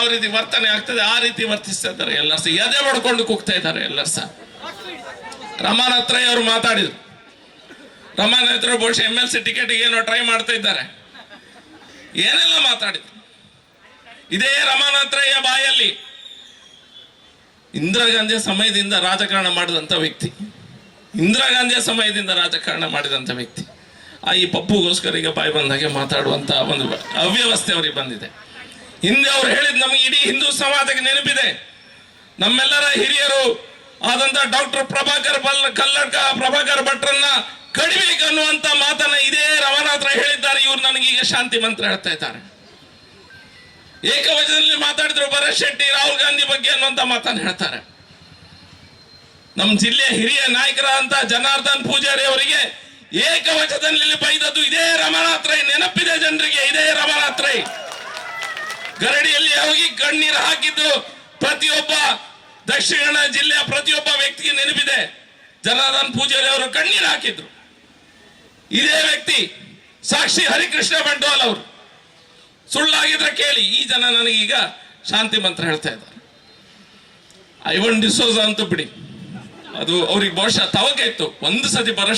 ಯಾವ ರೀತಿ ವರ್ತನೆ ಆಗ್ತದೆ ಆ ರೀತಿ ವರ್ತಿಸ್ತಾ ಇದ್ದಾರೆ ಎಲ್ಲರೂ ಸಹ. ಎದೆ ಹೊಡ್ಕೊಂಡು ಕೂಗ್ತಾ ಇದ್ದಾರೆ ಎಲ್ಲರೂ ಸಹ. ರಮಾನಾಥ್ರೈ ಅವರು ಮಾತಾಡಿದ್ರು. ರಮಾನಾಥ್ರು ಬಹುಶಃ ಎಂ ಎಲ್ ಸಿ ಟಿಕೆಟ್ ಏನೋ ಟ್ರೈ ಮಾಡ್ತಾ ಇದ್ದಾರೆ. ಏನೆಲ್ಲ ಮಾತಾಡಿದ್ರು? ಇದೇ ರಮಾನಾಥ್ರಯ್ಯ ಬಾಯಲ್ಲಿ. ಇಂದಿರಾ ಗಾಂಧಿಯ ಸಮಯದಿಂದ ರಾಜಕಾರಣ ಮಾಡಿದಂಥ ವ್ಯಕ್ತಿ. ಇಂದಿರಾ ಗಾಂಧಿಯ ಸಮಯದಿಂದ ರಾಜಕಾರಣ ಮಾಡಿದಂಥ ವ್ಯಕ್ತಿ. ಆ ಈ ಪಪ್ಪುಗೋಸ್ಕರ ಈಗ ಬಾಯಿ ಬಂದಾಗೆ ಮಾತಾಡುವಂತ ಒಂದು ಅವ್ಯವಸ್ಥೆ ಅವರಿಗೆ ಬಂದಿದೆ. ಹಿಂದೆ ಅವ್ರು ಹೇಳಿದ್ ನಮಗೆ ಇಡೀ ಹಿಂದೂ ಸಮಾಜಕ್ಕೆ ನೆನಪಿದೆ. ನಮ್ಮೆಲ್ಲರ ಹಿರಿಯರು ಆದಂತ ಡಾಕ್ಟರ್ ಪ್ರಭಾಕರ್ ಬಲ್ ಕಲ್ಲಡ್ಕ ಪ್ರಭಾಕರ್ ಭಟ್ರನ್ನ ಕಡಿಬೇಕು ಅನ್ನುವಂತ ಮಾತನ್ನ ಇದೇ ರಮನಾಥ್ರ ಹೇಳಿದ್ದಾರೆ. ಇವ್ರು ನನಗೆ ಈಗ ಶಾಂತಿ ಮಂತ್ರ ಹೇಳ್ತಾ ಇದ್ದಾರೆ. ಏಕವಚನದಲ್ಲಿ ಮಾತಾಡಿದ್ರು ಭರತ್ ಶೆಟ್ಟಿ, ರಾಹುಲ್ ಗಾಂಧಿ ಬಗ್ಗೆ ಅನ್ನುವಂತ ಮಾತನ್ನ ಹೇಳ್ತಾರೆ. ನಮ್ಮ ಜಿಲ್ಲೆಯ ಹಿರಿಯ ನಾಯಕರಾದಂತ ಜನಾರ್ದನ್ ಪೂಜಾರಿ ಅವರಿಗೆ ಏಕವಚದಲ್ಲಿ ಬೈದದ್ದು ಇದೇ ರಮಾನಾಥ್ರೈ ನೆನಪಿದೆ ಜನರಿಗೆ ಇದೇ ರಮನಾಥ್ ರೈ ಗರಡಿಯಲ್ಲಿ ಹೋಗಿ ಕಣ್ಣೀರು ಹಾಕಿದ್ದು ಪ್ರತಿಯೊಬ್ಬ ದಕ್ಷಿಣ ಕನ್ನಡ ಜಿಲ್ಲೆಯ ಪ್ರತಿಯೊಬ್ಬ ವ್ಯಕ್ತಿಗೆ ನೆನಪಿದೆ. ಜನಾರ್ದನ್ ಪೂಜಾರಿ ಅವರು ಕಣ್ಣೀರು ಹಾಕಿದ್ರು. ಇದೇ ವ್ಯಕ್ತಿ ಸಾಕ್ಷಿ ಹರಿಕೃಷ್ಣ ಬಂಡವಾಲ್ ಅವರು. ಸುಳ್ಳಾಗಿದ್ರೆ ಕೇಳಿ, ಈ ಜನ ನನಗೀಗ ಶಾಂತಿ ಮಂತ್ರ ಹೇಳ್ತಾ ಇದ್ದಾರೆ. ಐವನ್ ಡಿಸೋಜ ಅಂತ ಬಿಡಿ. ಅದು ಅವ್ರಿಗೆ ಬಹುಶಃ ತವಕ ಇತ್ತು. ಒಂದು ಸತಿ ಬರೋ